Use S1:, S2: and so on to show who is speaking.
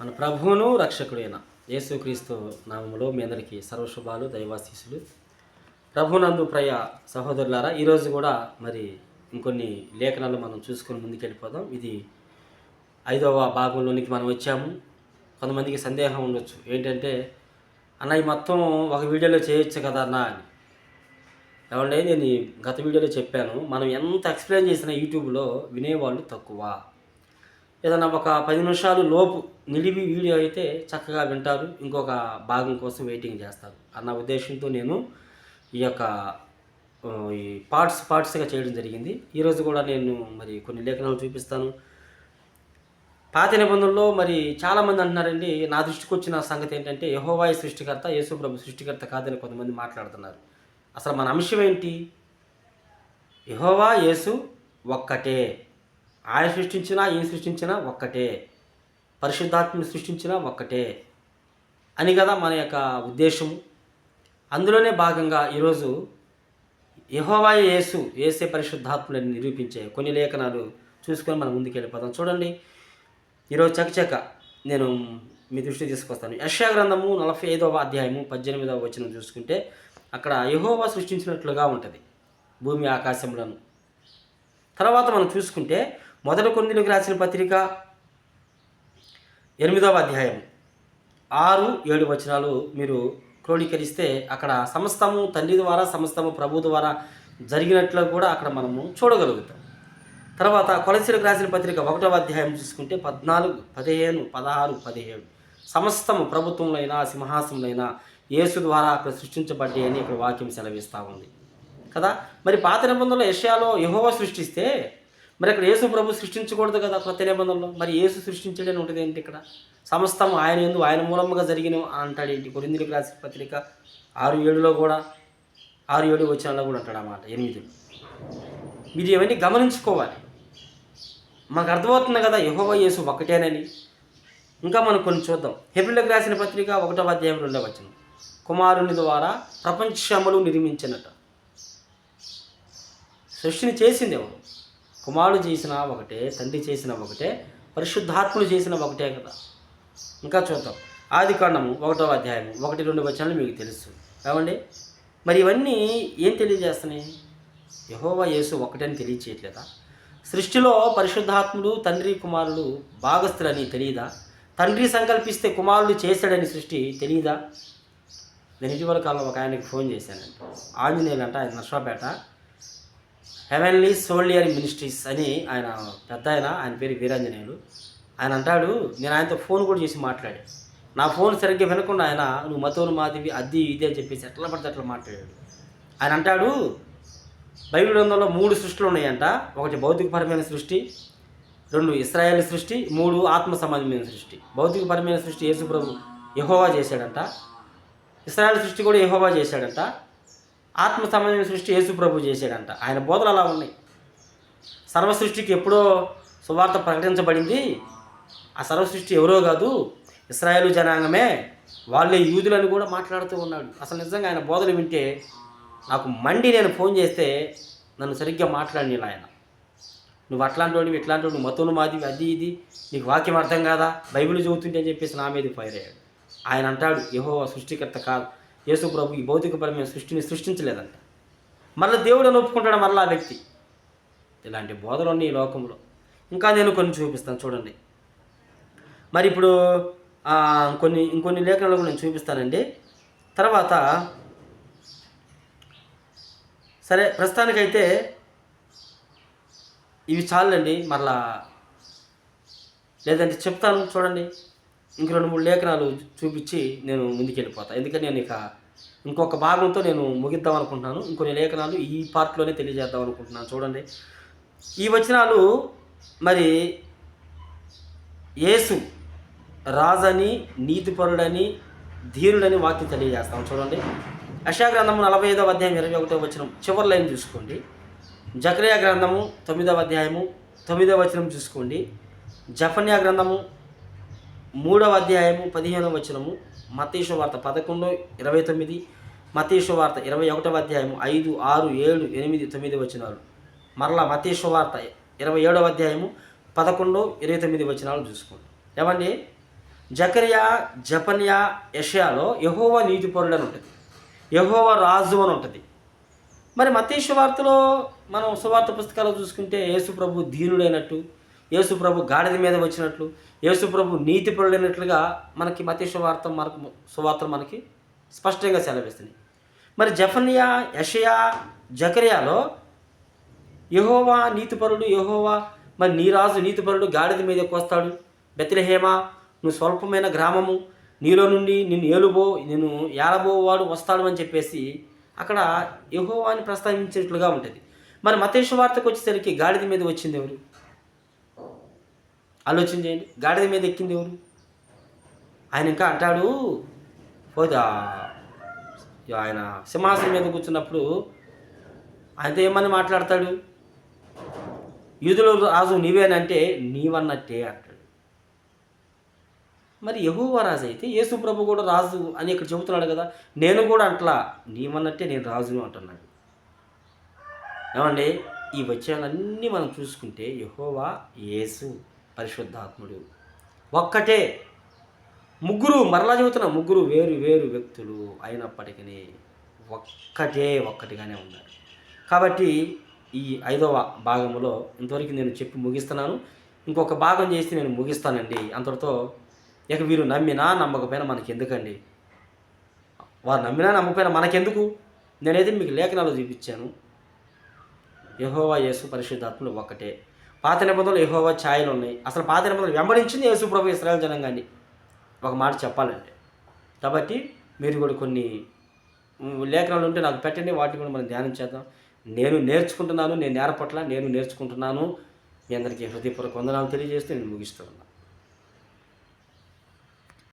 S1: మన ప్రభువును రక్షకుడైన యేసుక్రీస్తు నామములో మీ అందరికీ సర్వశుభాలు దైవాశీసులు ప్రభునందు ప్రయ సహోదరులారా ఈరోజు కూడా మరి ఇంకొన్ని లేఖనాలు మనం చూసుకొని ముందుకెళ్ళిపోదాం. ఇది ఐదవ భాగంలోనికి మనం వచ్చాము. కొంతమందికి సందేహం ఉండొచ్చు. ఏంటంటే అన్న ఈ మొత్తం ఒక వీడియోలో చేయొచ్చు కదా అన్న అని. ఏమంటే నేను గత వీడియోలో చెప్పాను. మనం ఎంత ఎక్స్ప్లెయిన్ చేసినా యూట్యూబ్లో వినేవాళ్ళు తక్కువ. ఏదైనా ఒక పది నిమిషాలు లోపు నిలిపి వీడియో అయితే చక్కగా వింటారు. ఇంకొక భాగం కోసం వెయిటింగ్ చేస్తారు. అన్న ఉద్దేశంతో నేను ఈ యొక్క ఈ పార్ట్స్ పార్ట్స్గా చేయడం జరిగింది. ఈరోజు కూడా నేను మరి కొన్ని లేఖనాలు చూపిస్తాను. పాత నిబంధనలో మరి చాలామంది అంటున్నారండి నా దృష్టికి వచ్చిన సంగతి ఏంటంటే యహోవాయి సృష్టికర్త యేసు ప్రభు సృష్టికర్త కాదని కొంతమంది మాట్లాడుతున్నారు. అసలు మన అంశం ఏంటి? యహోవా యేసు ఒక్కటే. ఆయన సృష్టించినా ఏం సృష్టించినా ఒక్కటే. పరిశుద్ధాత్మని సృష్టించినా ఒక్కటే. అని కదా మన యొక్క ఉద్దేశము. అందులోనే భాగంగా ఈరోజు యహోవాయ యేసు ఏసే పరిశుద్ధాత్మని నిరూపించే కొన్ని లేఖనాలు చూసుకొని మనం ముందుకు వెళ్ళిపోతాం చూడండి. ఈరోజు చకచక నేను మీ దృష్టి తీసుకొస్తాను. యశా గ్రంథము నలభై ఐదవ అధ్యాయము పద్దెనిమిదవ వచనం చూసుకుంటే అక్కడ యహోవా సృష్టించినట్లుగా ఉంటుంది భూమి ఆకాశములను. తర్వాత మనం చూసుకుంటే మొదటి కొన్నిలకు రాసిన పత్రిక ఎనిమిదవ అధ్యాయం. ఆరు ఏడు వచనాలు మీరు క్రోడీకరిస్తే అక్కడ సమస్తము తండ్రి ద్వారా సమస్తము ప్రభు ద్వారా జరిగినట్లు కూడా అక్కడ మనము చూడగలుగుతాం. తర్వాత కొలసిలకు రాసిన పత్రిక ఒకటవ అధ్యాయం చూసుకుంటే పద్నాలుగు పదిహేను పదహారు పదిహేడు. సమస్తము ప్రభుత్వంలో సింహాసనంలో యేసు ద్వారా అక్కడ సృష్టించబడ్డాయి అని ఇక్కడ వాక్యం సెలవిస్తూ ఉంది. కదా? మరి పాత నిబంధనలో ఏషియాలో యహోవ సృష్టిస్తే మరి అక్కడ యేసు ప్రభు సృష్టించకూడదు కదా కొత్త నిబంధనలో? మరి యేసు సృష్టించడని ఉంటుంది ఏంటి ఇక్కడ? సమస్తం ఆయన ఎందు ఆయన మూలంగా జరిగిన అంటాడు ఏంటి? కొరిందులకు రాసిన పత్రిక ఆరు ఏడులో కూడా ఆరు ఏడు వచ్చినలో కూడా అంటాడు అన్నమాట ఎనిమిది మీరు ఇవన్నీ గమనించుకోవాలి. మాకు అర్థమవుతుంది కదా యహోవ యేసు ఒకటేనని. ఇంకా మనం కొన్ని చూద్దాం. హెబ్రిలకు రాసిన పత్రిక ఒకటో అధ్యాయం రెండవ వచనం. కుమారుని ద్వారా ప్రపంచములు నిర్మించినట. సృష్టిని చేసింది ఎవరు? కుమారుడు చేసిన ఒకటే తండ్రి చేసిన ఒకటే పరిశుద్ధాత్ములు చేసిన ఒకటే కదా. ఇంకా చూద్దాం. ఆది కాండము ఒకటో అధ్యాయము ఒకటి రెండు వచనాలు మీకు తెలుసు. ఏమండి? మరి ఇవన్నీ ఏం తెలియజేస్తున్నాయి? యహోవా యేసు ఒకటని తెలియచేయట్లేదా? సృష్టిలో పరిశుద్ధాత్ముడు తండ్రి కుమారుడు భాగస్థులని తెలియదా తండ్రి సంకల్పిస్తే కుమారుడు చేశాడని సృష్టి తెలియదా నేను ఇటీవల కాలం ఒక ఆయనకి ఫోన్ చేశానండి. ఆంజనేయులు అంట ఆయన నర్సాపేట. హెవెన్లీ సోల్డియర్ మినిస్ట్రీస్ అని ఆయన పెద్ద ఆయన ఆయన పేరు వీరాంజనేయులు. ఆయన అంటాడు నేను ఆయనతో ఫోన్ కూడా చేసి మాట్లాడి నా ఫోన్ సరిగ్గా వినకుండా ఆయన నువ్వు మతోను మాదివి అది ఇది అని చెప్పేసి ఎట్లా పడితే అట్లా మాట్లాడాడు. ఆయన అంటాడు బైబిల్ గ్రంథంలో మూడు సృష్టిలు ఉన్నాయంట. ఒకటి భౌతికపరమైన సృష్టి రెండు ఇస్రాయేల్ సృష్టి మూడు ఆత్మ సంబంధమైన సృష్టి. భౌతికపరమైన సృష్టి యేసుప్రభు యహోవా చేశాడంట. ఇస్రాయల్ సృష్టి కూడా యహోవా చేశాడంట. ఆత్మ సంబంధమైన సృష్టి యేసు ప్రభు చేశాడంట. ఆయన బోధలు అలా ఉన్నాయి. సర్వ సృష్టికి ఎప్పుడో సువార్త ప్రకటించబడింది. ఆ సర్వ సృష్టి ఎవరో కాదు ఇస్రాయేలు జనాంగమే. వాళ్ళే యూదులని కూడా మాట్లాడుతూ ఉన్నాడు. అసలు నిజంగా ఆయన బోధలు వింటే నాకు మండి నేను ఫోన్ చేస్తే నన్ను సరిగ్గా మాట్లాడి ఆయన. నువ్వు అట్లాంటి వాడివి ఇట్లాంటి వాడు మతోను మాది అది ఇది నీకు వాక్యం అర్థం కాదా? బైబిల్ చదువుతుంటే అని చెప్పేసి నా మీద ఫైర్ అయ్యాడు. ఆయన అంటాడు ఏహో సృష్టికర్త కాదు. యేసు ప్రభు ఈ భౌతికపరమైన సృష్టిని సృష్టించలేదంట. మళ్ళీ దేవుడు ఒప్పుకుంటాడు మళ్ళీ ఆ వ్యక్తి? ఇలాంటి బోధలు ఉన్నాయి ఈ లోకంలో. ఇంకా నేను కొన్ని చూపిస్తాను చూడండి. మరి ఇప్పుడు కొన్ని ఇంకొన్ని లేఖనాలు కూడా నేను చూపిస్తానండి. తర్వాత సరే ప్రస్తుతానికైతే ఇవి చాలండి. మరలా లేదంటే చెప్తాను చూడండి. ఇంక రెండు మూడు లేఖనాలు చూపించి నేను ముందుకెళ్ళిపోతాను ఎందుకంటే నేను ఇక ఇంకొక భాగంతో నేను ముగిద్దాం అనుకుంటున్నాను. ఇంకొన్ని లేఖనాలు ఈ పార్ట్లోనే తెలియజేద్దాం అనుకుంటున్నాను. చూడండి. ఈ వచనాలు మరి యేసు రాజని నీతిపరుడని ధీరుడని వాక్యం తెలియజేస్తాం. చూడండి. యశా గ్రంథము నలభై ఐదవ అధ్యాయం ఇరవై ఒకటో వచనం. చివరి లైన్ చూసుకోండి. జకరియా గ్రంథము తొమ్మిదవ అధ్యాయము తొమ్మిదవ వచనం చూసుకోండి. జఫన్యా గ్రంథము మూడవ అధ్యాయము పదిహేనవ వచనము మతీషు వార్త పదకొండు ఇరవై తొమ్మిది మతీషు వార్త ఇరవై ఒకటవ అధ్యాయం ఐదు ఆరు ఏడు ఎనిమిది తొమ్మిది వచనాలు. మరలా మతీషు వార్త ఇరవై ఏడవ అధ్యాయము పదకొండు ఇరవై తొమ్మిది వచనాలు చూసుకోండి. ఏమండి? జకరియా జపన్యా యషయాలో యహోవా నీతిపరుడు అని ఉంటుంది యహోవా రాజు అని ఉంటుంది మరి మతీష వార్తలో మనం సువార్త పుస్తకాలు చూసుకుంటే యేసు ప్రభు దీనుడైనట్టు యేసుప్రభు గాడిద మీద వచ్చినట్లు యేసుప్రభు నీతి నీతిపరుడైనట్లుగా మనకి మతీష వార్త మనకు సువార్తలు మనకి స్పష్టంగా సెలవిస్తున్నాయి మరి జఫనియా యషయా జకరియాలో యహోవా నీతిపరుడు యహోవా మరి నీ రాజు నీతిపరుడు గాడిద మీదకి వస్తాడు బెత్లహేమ నువ్వు స్వల్పమైన గ్రామము నీలో నుండి నిన్ను ఏలుబో నిన్ను ఏలబోవాడు వస్తాడు అని చెప్పేసి అక్కడ యహోవాని ప్రస్తావించినట్లుగా ఉంటుంది. మరి మతేశ్వ వార్తకు వచ్చేసరికి గాడిద మీద వచ్చింది ఎవరు? ఆలోచన చేయండి. గాడిద మీద ఎక్కింది ఎవరు? ఆయన ఇంకా అంటాడు పోదా ఆయన సింహాసనం మీద కూర్చున్నప్పుడు ఆయనతో ఏమని మాట్లాడతాడు? యూదుల రాజు నీవేనంటే నీవన్నట్టే అంటాడు. మరి యహోవా రాజు అయితే యేసు ప్రభు కూడా రాజు అని ఇక్కడ చెబుతున్నాడు కదా నేను కూడా అంట్లా నీవన్నట్టే నేను రాజును అంటున్నాడు. ఏమండి? ఈ వచనాలన్నీ మనం చూసుకుంటే యహోవా యేసు. పరిశుద్ధాత్ముడు. ఒక్కటే. ముగ్గురు మరలా చెబుతున్న ముగ్గురు వేరు వేరు వ్యక్తులు అయినప్పటికీ ఒక్కటే ఒక్కటిగానే ఉన్నారు. కాబట్టి ఈ ఐదవ భాగంలో ఇంతవరకు నేను చెప్పి ముగిస్తున్నాను. ఇంకొక భాగం చేసి నేను ముగిస్తానండి. అంతటితో ఇక వీరు నమ్మినా నమ్మకపోయినా మనకి ఎందుకండి వారు నమ్మినా నమ్మకపోయినా మనకెందుకు? నేనైతే మీకు లేఖనాలు చూపించాను. యహోవా యేసు పరిశుద్ధాత్ములు ఒక్కటే. పాత నిబంధనలు యహోవా ఛాయలు ఉన్నాయి. అసలు పాత నిబంధనలు వెంబడించింది యేసుప్రభు ఇస్రాయల్ జనంగాన్ని. ఒక మాట చెప్పాలంటే కాబట్టి మీరు కూడా కొన్ని లేఖనాలు ఉంటే నాకు పెట్టండి. వాటిని కూడా మనం ధ్యానం చేద్దాం. నేను నేర్చుకుంటున్నాను నేను నేర్పట్ల నేను నేర్చుకుంటున్నాను. మీ అందరికీ హృదయపూర్వక వందనాలు తెలియజేస్తూ నేను ముగిస్తున్నాను